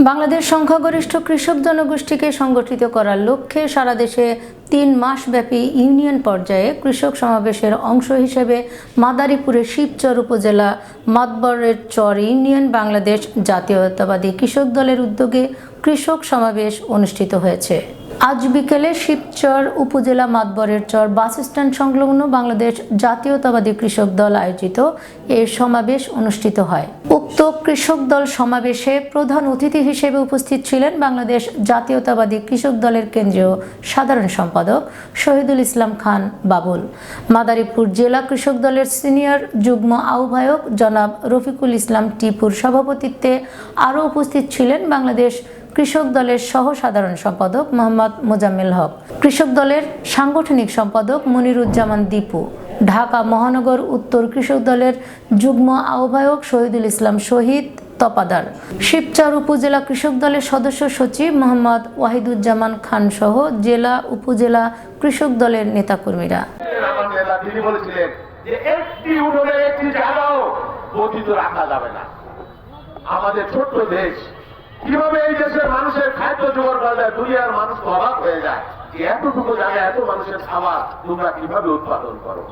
বাংলাদেশ সংখ্যাগরিষ্ঠ কৃষক জনগোষ্ঠীকে সংগঠিত করার লক্ষ্যে সারা দেশে তিন মাসব্যাপী ইউনিয়ন পর্যায়ে কৃষক সমাবেশের অংশ হিসেবে মাদারীপুরের শিবচর উপজেলা মাতবরের চর ইউনিয়ন বাংলাদেশ জাতীয়তাবাদী কৃষক দলের উদ্যোগে কৃষক সমাবেশ অনুষ্ঠিত হয়েছে। আজ বিকেলে শিবচর উপজেলা মাতবরের চর বাস স্ট্যান্ড সংলগ্ন বাংলাদেশ জাতীয়তাবাদী কৃষক দল আয়োজিত এ সমাবেশ অনুষ্ঠিত হয়। উক্ত কৃষক দল সমাবেশে প্রধান অতিথি হিসেবে উপস্থিত ছিলেন বাংলাদেশ জাতীয়তাবাদী কৃষক দলের কেন্দ্রীয় সাধারণ সম্পাদক শহীদুল ইসলাম খান বাবুল, মাদারীপুর জেলা কৃষক দলের সিনিয়র যুগ্ম আহ্বায়ক জনাব রফিকুল ইসলাম টিপুর সভাপতিত্বে আরও উপস্থিত ছিলেন বাংলাদেশ কৃষক দলের সহ সাধারণ সম্পাদক মোহাম্মদ মোজাম্মেল হক, কৃষক দলের সাংগঠনিক সম্পাদক মনিরুজ্জামান দীপু, ঢাকা মহানগর উত্তর কৃষক দলের যুগ্ম আহ্বায়ক শহীদুল ইসলাম শহীদ তপাদার, শিবচর উপজেলা কৃষক দলের সদস্য সচিব মোহাম্মদ ওয়াহিদুজ্জামান খান সহ জেলা উপজেলা কৃষক দলের নেতাকর্মীরা। আমাদের ছোট্ট দেশ কীভাবে এই দেশের মানুষের খাদ্য জোগাড় করা যায়, দুনিয়ার মানুষ অবাক হয়ে যায় যে এতটুকু জায়গায় এত মানুষের খাবার তোমরা কীভাবে উৎপাদন করো?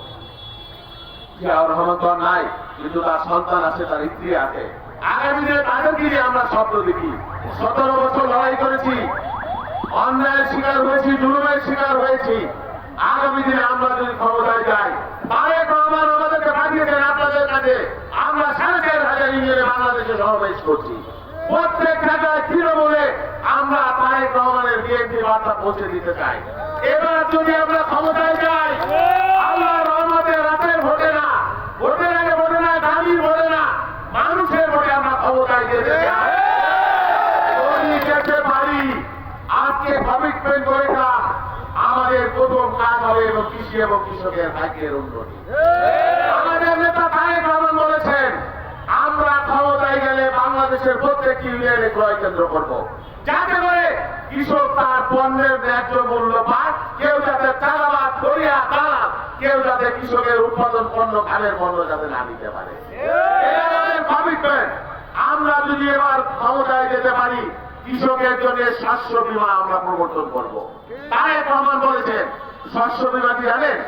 রহমান তো নাই, কিন্তু তার সন্তান আছে, তার স্ত্রী আছে। আগামী দিনে আমরা স্বপ্ন দেখি। সতেরো বছর লড়াই করেছি, অন্যায়ের শিকার হয়েছি, জুলুমের শিকার হয়েছি। আগামী দিনে আমরা যদি ক্ষমতায় যাই তারেক আমাদেরকে পাঠিয়েছেন আপনাদের কাছে। আমরা সাড়ে চার হাজার ইউনিয়নে বাংলাদেশে সমাবেশ করছি। প্রত্যেক জায়গায় তৃণমূলে আমরা তারেক রহমানের বিএনপি বার্তা পৌঁছে দিতে চাই। এবার যদি আমরা ক্ষমতায় যাই, আল্লাহ রহমতের রাতের ভোটে না, ভোটের আগে ভোটে না দাবির ভোটে না, মানুষের ভোটে আমরা ক্ষমতায় যেতে চাই। যেতে পারি, আজকে কমিটমেন্ট করেছিলাম আমাদের প্রথম কাজ হবে এবং কৃষি এবং কৃষকের ভাগ্যের উন্নতি। আমাদের নেতা তারেক রহমান বলেছেন আমরা ক্ষমতায় গেলে বাংলাদেশের প্রত্যেকটি ইউনিয়নে ক্রয় কেন্দ্র করব। যাতে করে কৃষক তার পণ্যের ন্যায্য মূল্য পায় কেউ যাতে চালাবাদ করিয়া দাঁড়ান কেউ যাতে কৃষকের উৎপাদন পণ্য খালের পণ্য যাতে না নিতে পারে। আমরা যদি এবার ক্ষমতায় যেতে পারি, কৃষকের জন্য শস্য বীমা আমরা প্রবর্তন করব। তারেক রহমান বলেছেন শস্য বীমা কি জানেন?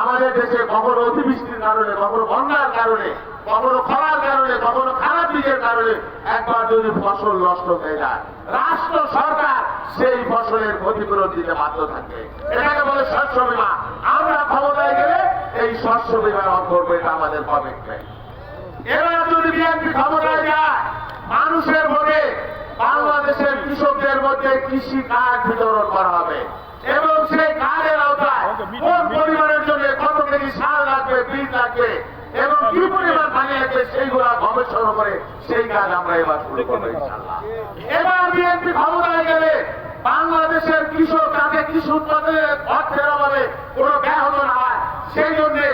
আমাদের দেশে কখনো অতিবৃষ্টির কারণে, কখনো বন্যার কারণে কখনো খরার কারণে কখনো খারাপ দিকের কারণে একবার যদি ফসল নষ্ট হয়ে যায় রাষ্ট্র সরকার সেই ফসলের ক্ষতিপূরণ দিতে বাধ্য থাকে। এটাকে বলে শস্য বীমা। আমরা ক্ষমতায় গেলে এই শস্য বীমার অন্তর্গত এটা আমাদের কমিটমেন্ট এবার যদি বিএনপি ক্ষমতায় যায় মানুষের ভোটে বাংলাদেশের কৃষকদের মধ্যে কৃষি কার্ড বিতরণ করা হবে। এবং সেই কার্ডের আওতায় কোন পরিমাণের জন্য কত কেজি সার লাগবে বীজ লাগবে এবং কি পরিমাণ পানি লাগবে সেইগুলা গবেষণা করে সেই কাজ আমরা এবার শুরু করব এবার বিএনপি ক্ষমতায় গেলে বাংলাদেশের কৃষক যাতে কৃষি উৎপাদনের অর্থের অভাবে কোনো ব্যাহত না। হয় সেই জন্যে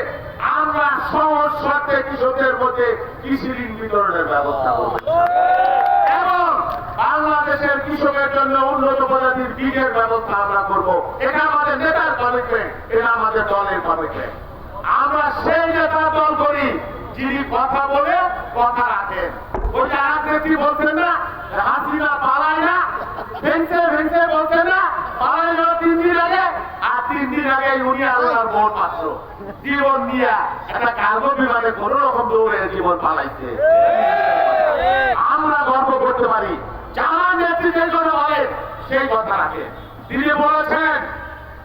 আমরা সহজ শর্তে কৃষকদের মধ্যে কৃষি ঋণ বিতরণের ব্যবস্থা করব। এবং বাংলাদেশের কৃষকের জন্য উন্নত প্রজাতির বীজের ব্যবস্থা আমরা করব। এটা আমাদের নেতার কমিটমেন্ট এটা আমাদের দলের কমিটমেন্ট আমরা সেই নেতার দল করি, যিনি কথা বলে কথা রাখেন ওই যে নেত্রী বলছেন না, হাসিনা পালায় না ভেঙছে ভেঙছে বলছেন না, পালায় তিন দিন আগে, আর তিন দিন আগে উনি আল্লাহর মাত্র জীবন একটা কার্গো বিমানে কোন রকম দৌড়ে জীবন পালাইছে। আমরা গর্ব করতে পারি, যারা জন্য বলে, সেই কথা রাখে। তিনি বলেছেন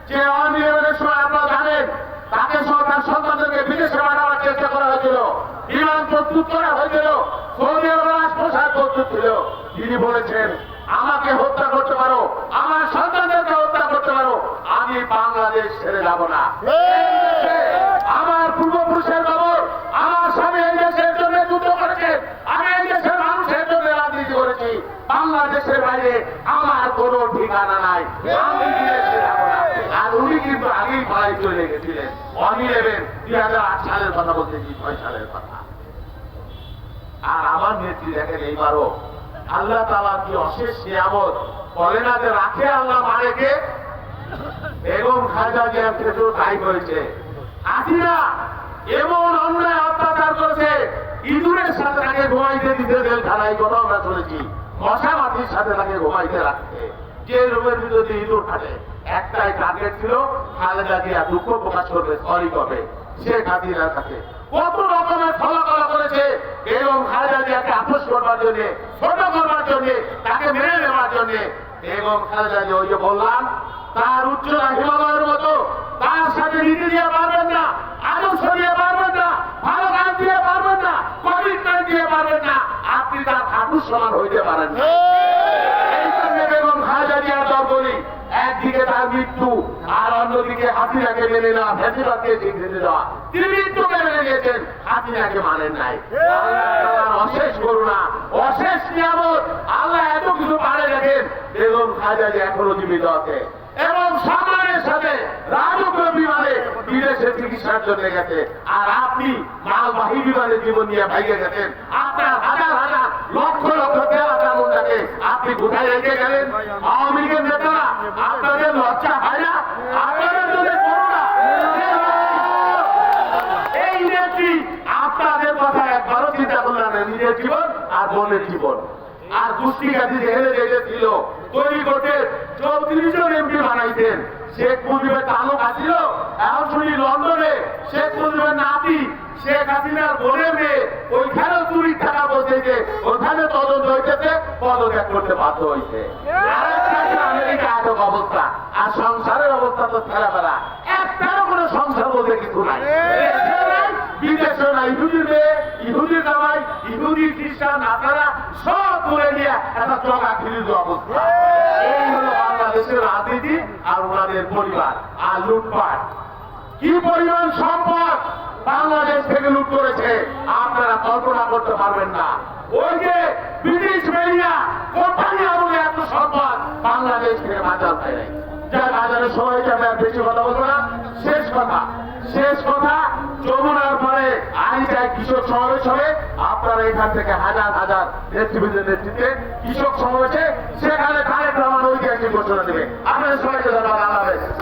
যে অনিয়মের সময় আপনারা জানেন তাকে সহ তার সন্তানদেরকে বিদেশে পাঠাবার চেষ্টা করা হয়েছিল। বিমান প্রস্তুত করা হয়েছিল। সৌদি আরবের রাজপ্রসাদ প্রস্তুত ছিল। তিনি বলেছেন, আমাকে হত্যা করতে পারো। আমার সন্তানদেরকে হত্যা করতে পারো। আমি বাংলাদেশ ছেড়ে যাব না। আমার পূর্বপুরুষের খবর, আমার স্বামী এই দেশের জন্য যুদ্ধ করেছেন আমি এই দেশের মানুষের জন্য রাজনীতি করেছি। বাংলাদেশের বাইরে আমার কোনো ঠিকানা নাই। আমি আগেই পালাই চলে গেছিলেন। অনি নেবেন দুই হাজার আট সালের কথা বলতে কি ছয় সালের কথা। আর আমার নেত্রী দেখেন এইবারও। আল্লাহ তালা কি অশেষ নিয়ামত। বলে না যে রাখে আল্লাহ মারেকে এবং খাজা জিয়া ক্ষেত্রেও তাই করেছে। আসিনা এমন অন্যায় অত্যাচার করেছে, ইঁদুরের সাথে তাকে ঘুমাইতে দিতে জেলখানায় কথা আমরা শুনেছি। মশা মাটির সাথে তাকে ঘুমাইতে রাখতে। যে রুমের ভিতরে ইঁদুর থাকে একটাই টার্গেট ছিল খালেদা জিয়া দুঃখ প্রকাশ করবে সরি কবে শেখ হাসিনার কাছে। কত রকমের ফলাফল করেছে এবং খালেদা জিয়াকে আপোষ করবার জন্য, ছোট করবার জন্য, তাকে মেনে নেওয়ার জন্য। এবং খালেদা জিয়া ওই যে বললাম, তার উচ্চতা হিমালয়ের মতো, তার সাথে নীতি দিয়ে পারবেন না, আদর্শ দিয়ে পারবেন না, ভালো কাজ দিয়ে পারবেন না কমিটমেন্ট দিয়ে পারবেন না, আপনি তার ঠাকুর সমান হইতে পারেন না এই জন্য বেগম খালেদা জিয়ার দল বলি একদিকে তার মৃত্যু, আর অন্যদিকে হাসিনাকে মেনে নেওয়া ফেসিবাদকে স্বীকৃতি দেওয়া তিনি মৃত্যুকে মেনে নিয়েছেন, হাসিনাকে মানেন নাই। অশেষ করুণা, অশেষ নিয়ামত। আল্লাহ এত কিছু পারে দেখেন, বেগম খালেদা জিয়া এখনও জীবিত আছে। এবং সম্মানের সাথে রাজকীয় বিমানে বিদেশে চিকিৎসার জন্য গেছে। আর আপনি মালবাহী বিমানে জীবন নিয়ে ভাইগে গেছেন। আপনার হাজার হাজার লক্ষ লক্ষ তেলা চামুন্ডাকে আপনি কোথায় রেখে গেলেন আওয়ামী লীগের নেতারা আপনাদের লজ্জা হয় না আপনাদের যদি করুণা এই নেত্রী আপনাদের কথা একবারও চিন্তা করলেন না নিজের জীবন আর বোনের জীবন। আর কুস্তিকাজি জেলে জেলে ছিল, তৈরি করতে চৌত্রিশ জন এমপি শেখ মুজিবের এখন শুনি লন্ডনে শেখ মুজিবের নাতি, শেখ হাসিনার মেয়ে ওইখানে টাকা ওখানে তদন্ত পদত্যাগ করতে বাধ্য হয়েছে আমেরিকা অবস্থা, আর সংসারের অবস্থা তো ফেলা একটারও কোনো সংসার বলতে কিছু নাই। ইহুদির মেয়ে ইহুদির জামাই, ইহুদি খ্রিস্টান আপনারা সব তুলে নিয়ে একটা জগা খিলিত অবস্থা। এই হলো বাংলাদেশের রাজনীতি আর ওনাদের পরিবার আর লুটপাট। কি পরিমাণ সম্পদ বাংলাদেশ থেকে লুট করেছে, আপনারা কল্পনা করতে পারবেন না। ওই যে ব্রিটিশ মেরিয়া কোম্পানি আমলে এত সম্পদ? বাংলাদেশ থেকে বাজার নাই। যার বাজারের সময় আমি বেশি কথা বলব না। শেষ কথা শেষ কথা যমুনার কৃষক সমাবেশ হবে। আপনারা এখান থেকে হাজার হাজার নেতৃবৃন্দের নেতৃত্বে কৃষক সমাবেশে সেখানে ঘোষণা দেবে। আপনাদের সবাইকে।